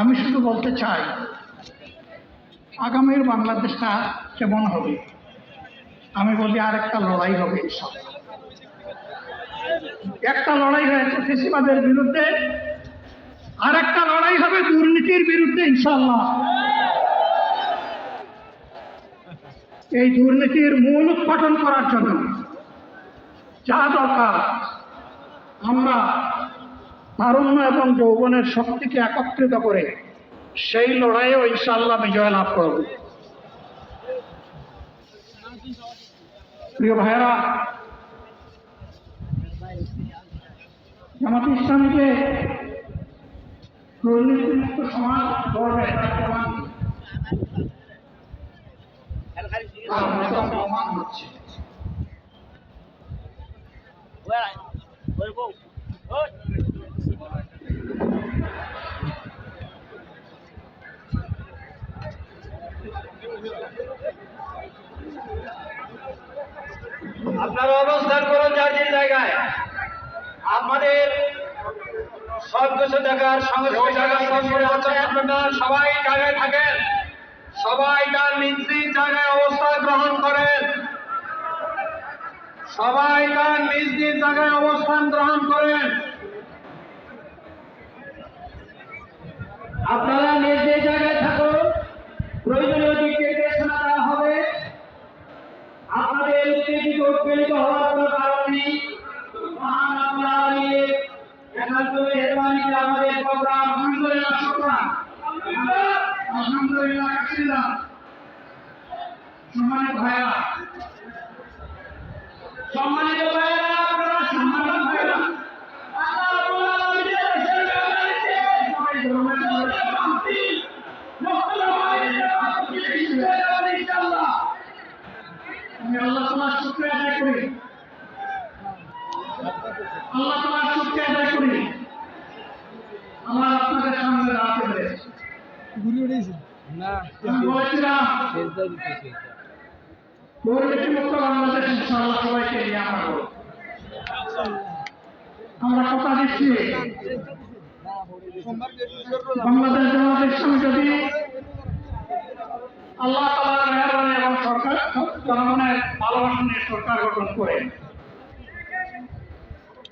আমি শুধু বলতে চাই, আগামীর বাংলাদেশটা কেমন হবে? আমি বলি আর একটা লড়াই হবে একটা লড়াই হয়েছে ফেসিবাদের বিরুদ্ধে আর একটা লড়াই হবে দুর্নীতির বিরুদ্ধে ইনশাল্লাহ। এই দুর্নীতির মূল উৎপাদন করার জন্য যা দরকার, আমরা তারুণ্য এবং যৌবনের শক্তিকে একত্রিত করে সেই লড়াইও ইনশাল্লাহ বিজয় লাভ করব। প্রিয় ভাইয়েরা, জামাত ইসলামীকে সমাজ আপনারা অবস্থান করুন যার যে জায়গায়। আমাদের সব কিছু দেখার সঙ্গে সঙ্গে জায়গা আপনারা সবাই জায়গায় থাকেন। সবাই তার নিজ নিজ জায়গায় অবস্থান গ্রহণ করেন। সবাই তার নিজ নিজ জায়গায় অবস্থান গ্রহণ করেন। আপনারা নিজ নিজ জায়গায় থাকুন। প্রয়োজনীয় দিক নির্দেশনা দেওয়া হবে আপনাদের উত্তেজিত উৎপীড়িত হওয়ার কোনো কারণ নেই মহান আল্লাহ আমাদের প্রোগ্রাম আলহামদুলিল্লাহ শুকরান আলহামদুলিল্লাহ কাশিল্লাহ সম্মানিত ভাইয়া সম্মানিত ভাইয়েরা, আপনারা সম্মানিত ইনশাআল্লাহ আমি আল্লাহ তোমার শুক্রিয়া আদায় করি। আল্লাহ তোমার শুক্রিয়া আদায় করি আমার আপনাদের সামনে দাঁড়াতে পেরেছি ঘুরে উঠেছে না। বলেছিলাম সেজদা দিতেছে দুর্নীতি মুক্ত বাংলাদেশ ইনশাআল্লাহ সবাইকে নিয়ে আমরা আমরা কথা দিচ্ছি। বাংলাদেশ জামাত ইসলামী যদি আল্লাহ তালার মেহরবানি এবং সরকার জনগণের ভালোবাসা নিয়ে সরকার গঠন করে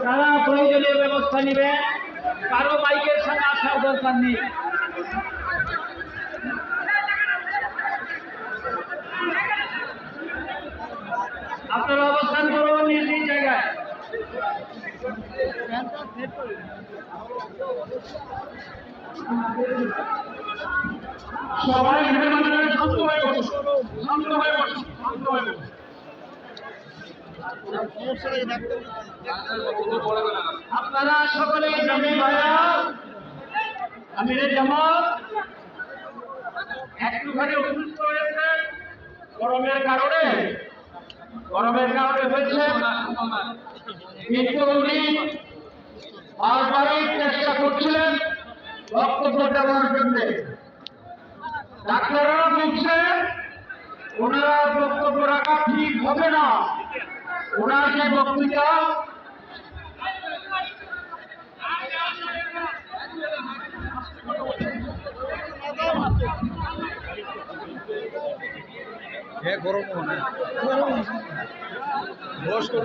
তারা প্রয়োজনীয় ব্যবস্থা নেবেন কারও বাইকের সঙ্গে আসার দরকার নেই। আপনারা অবস্থান করুন নিজ নিজ জায়গায়। সবাই শান্ত হয়ে বসুন। শান্ত হয়ে বসুন, শান্ত হয়ে বসুন। আপনারা সকলেই জানেন ভাইয়া আমিরের জামাত একটুখানি অসুস্থ হয়েছে, গরমের কারণে গরমের কারণে হয়েছে। কিন্তু উনি বারবারই চেষ্টা করছিলেন বক্তব্য দেওয়ার জন্য। ডাক্তাররা বলছে, ওনারা বক্তব্য রাখা ঠিক হবে না। ওনার যে বক্তৃতা হ্যাঁ গরম হয়। তো।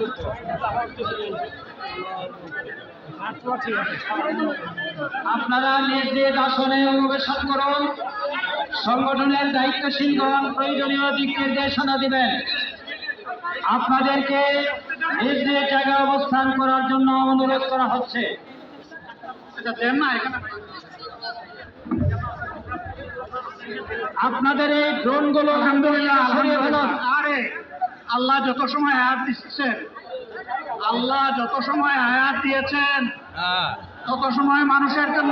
আপনারা নিজ নিজ আসনে অনুবেশন করুন। সংগঠনের দায়িত্বশীলগণ প্রয়োজনীয় দিক নির্দেশনা দিবেন। আপনাদেরকে নিজ নিজ জায়গায় অবস্থান করার জন্য অনুরোধ করা হচ্ছে। আপনাদের এই ড্রোনগুলো আলহামদুলিল্লাহ সরিয়ে ফেলুন আরে আল্লাহ যত সময় আয়াত দিচ্ছেন আল্লাহ যত সময় আয়াত দিয়েছেন হ্যাঁ। তত সময় মানুষের জন্য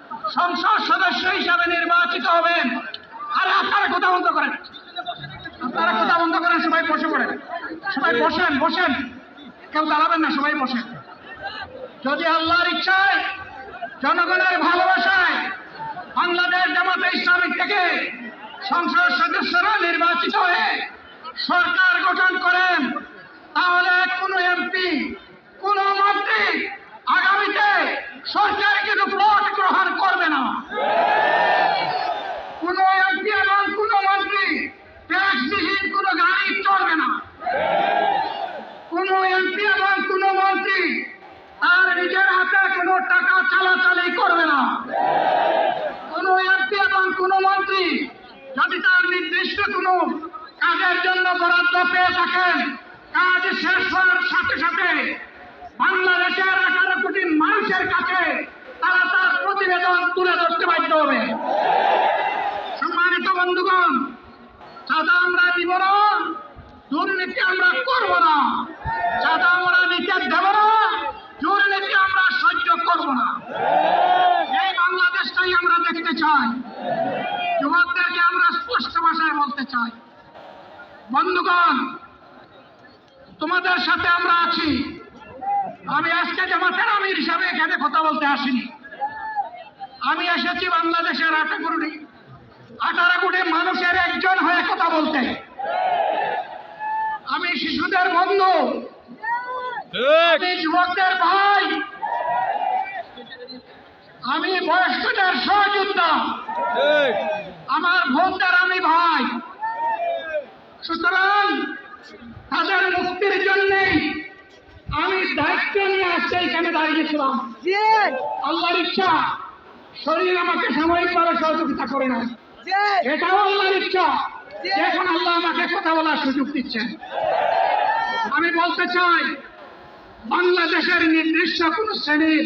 সংসদ সদস্য হিসাবে নির্বাচিত হবেন। আরে আপনারা কথা বন্ধ করেন? আপনারা কথা বন্ধ করেন? সবাই বসে পড়েন। সবাই বসেন বসেন। কেউ দাঁড়াবেন না, সবাই বসেন। যদি আল্লাহর ইচ্ছায়, জনগণের ভালোবাসায় বাংলাদেশ জামাতে ইসলামিক থেকে সংসদ সদস্যরা নির্বাচিত হয়ে সরকার গঠন করেন, তাহলে কোনো এমপি, কোন মন্ত্রী আগামীতে সরকার কিন্তু ভোট গ্রহণ করবে না। কোন এমপি এবং কোন মন্ত্রী ট্যাক্সবিহীন কোন গাড়ি চলবে না। কোন এমপি এবং কোন মন্ত্রী তার নিজের হাতে কোনো টাকা চালাচালি করবে না কোন এমপি এবং কোন মন্ত্রী যদি তার নির্দিষ্ট কোনো কাজের জন্য বরাদ্দ পেয়ে থাকেন কাজ শেষ হওয়ার সাথে সাথে বাংলাদেশের আঠারো কোটি মানুষের কাছে তারা তার প্রতিবেদন তুলে ধরতে বাধ্য হবে সম্মানিত বন্ধুগণ চাঁদা আমরা দিব না দুর্নীতি আমরা করব না চাঁদা আমরা নিতে দেব না দুর্নীতি আমরা সহ্য না এই বাংলাদেশটাই আমরা দেখতে চাই। যুবকদেরকে আমরা স্পষ্ট ভাষায় বলতে চাই। বন্ধুগণ তোমাদের সাথে আমরা আছি। আমি আজকে জামাতের আমির হিসাবে এখানে কথা বলতে আসিনি। আমি এসেছি বাংলাদেশের কোটি আঠারো কোটি মানুষের একজন হয়ে কথা বলতে। আমি শিশুদের বন্ধু। যুবকদের ভাই বয়স্কদের সহযোদ্ধা আমার বোনদের আমি ভাই। সুতরাং তাদের মুক্তির জন্যেই আমি দায়িত্ব নিয়ে আসতে এখানে দাঁড়িয়েছিলাম আল্লাহর ইচ্ছা শরীর আমাকে সাময়িকভাবে সহযোগিতা করে না এটাও আল্লাহর ইচ্ছা। এখন আল্লাহ আমাকে কথা বলার সুযোগ দিচ্ছেন। আমি বলতে চাই বাংলাদেশের নির্দিষ্ট কোন শ্রেণির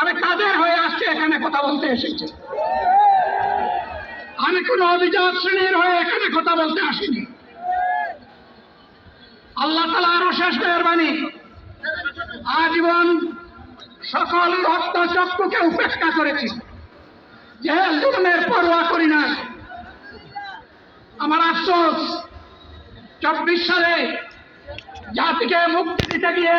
আমি কাদের হয়ে আসছে এখানে কথা বলতে এসেছি? আমি কোন অভিজাত শ্রেণির হয়ে এখানে কথা বলতে আসিনি। আল্লাহ তালা আরও শেষ মেহরবানি। আজীবন সকল রক্ত উপেক্ষা করেছি। যে জুলুমের পরোয়া করি না। আমার আফসোস, চব্বিশ সালে জাতিকে মুক্তি দিতে গিয়ে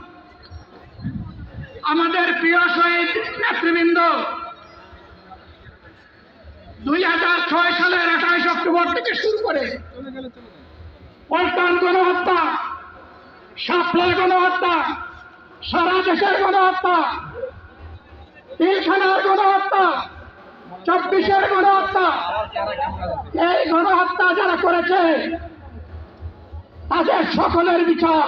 আমাদের প্রিয় শহীদ নেতৃবৃন্দ, দুই হাজার ছয় সালের আঠাইশ অক্টোবর থেকে শুরু করে পল্টন গণহত্যা সাফলা গণহত্যা, সারা দেশের গণহত্যা পিলখানার গণহত্যা, চব্বিশের গণহত্যা। এই গণহত্যা যারা করেছে, তাদের সকলের বিচার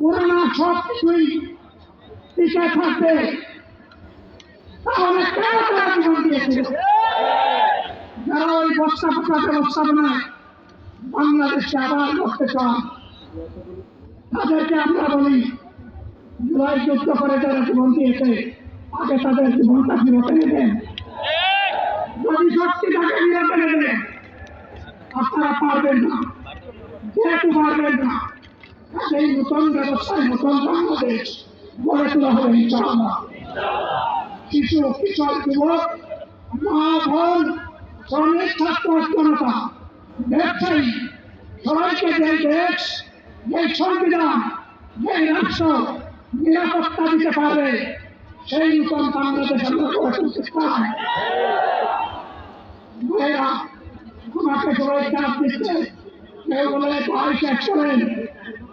পুরানা সব কিছু টিকে থাকবে। তাহলে কেন তারা জীবন দিয়েছিল? যারা ওই বস্তা পোকা ব্যবস্থাপনায় বাংলাদেশকে আবার করতে চান, তাদেরকে আমরা বলি, জুলাই যুদ্ধ করে যারা জীবন দিয়েছে, আগে তাদের জীবনটা ফিরে এনে দেন যদি সত্যি তাকে ফিরে এনে দেন আপনারা পারবেন না, যেহেতু পারবেন না। সেই নতুন ব্যবস্থায় নতুন বাংলাদেশ গড়ে তোলা হবে, ইনশাআল্লাহ। শিশু কিশোর যুবক, মা, বোন, শ্রমিক, ছাত্র, জনতা, ব্যবসায়ী, সবাইকে যে দেশ যে সংবিধান যে রাষ্ট্র নিরাপত্তা দিতে সেই নতুন বাংলাদেশ আমরা গড়ে তুলতে ভাইরা, আমাকে সবাই চাপ দিচ্ছে, কেউ বলে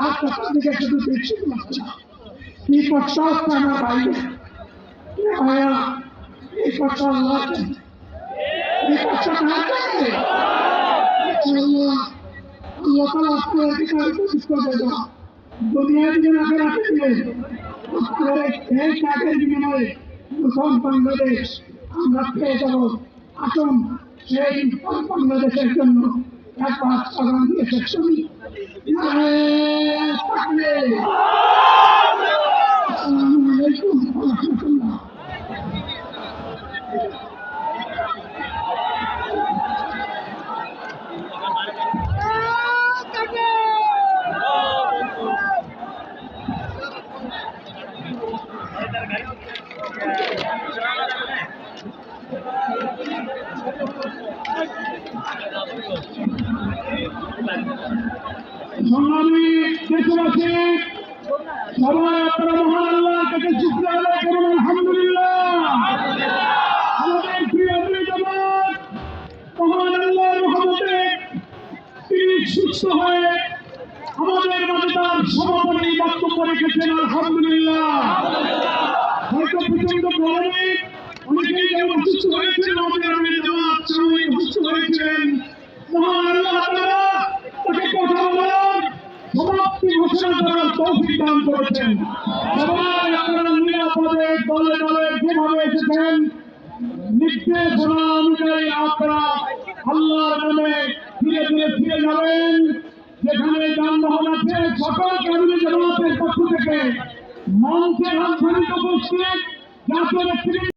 আর তখন দিকে শুধু দৃষ্টি করছি না কি কষ্ট হচ্ছে আমার বাইরে ভাইয়া, এই কষ্ট আল্লাহ জানে। এই কষ্ট কার কাছে? আল্লাহ আল্লাহ তালা আপনার অধিকার প্রতিষ্ঠ করবে না দুনিয়া দিকে আগে রাখতে দিলেন আপনাদের এই ত্যাগের বিনিময়ে নতুন বাংলাদেশ আমরা পেয়ে যাব। আসুন, সেই বাংলাদেশের জন্য। দিয়ে শেষ করি আসসালামু আলাইকুম সবাই আপনারা মহান আল্লাহর কাছে শুক্রিয়া আদায় করুন, আলহামদুলিল্লাহ। আমাদের প্রিয় জগৎ মহান আল্লাহর রহমতে তিনি সুস্থ হয়ে আমাদের মাঝে তার সমাপনী বক্তব্য রেখেছেন, আলহামদুলিল্লাহ। হয়তো প্রচণ্ড গরমে অনেকেই যেমন সুস্থ হয়েছেন, আমাদের মহান আল্লাহ তাকে কথা বলার সমাপ্তি ঘোষণা করার তৌফিক দান করেছেন। সবাই আপনারা নিরাপদে দলে দলে যেভাবে এসেছেন নির্দেশনা অনুযায়ী আপনারা আল্লাহর নামে ধীরে ধীরে ফিরে যাবেন। যেখানে যানবাহন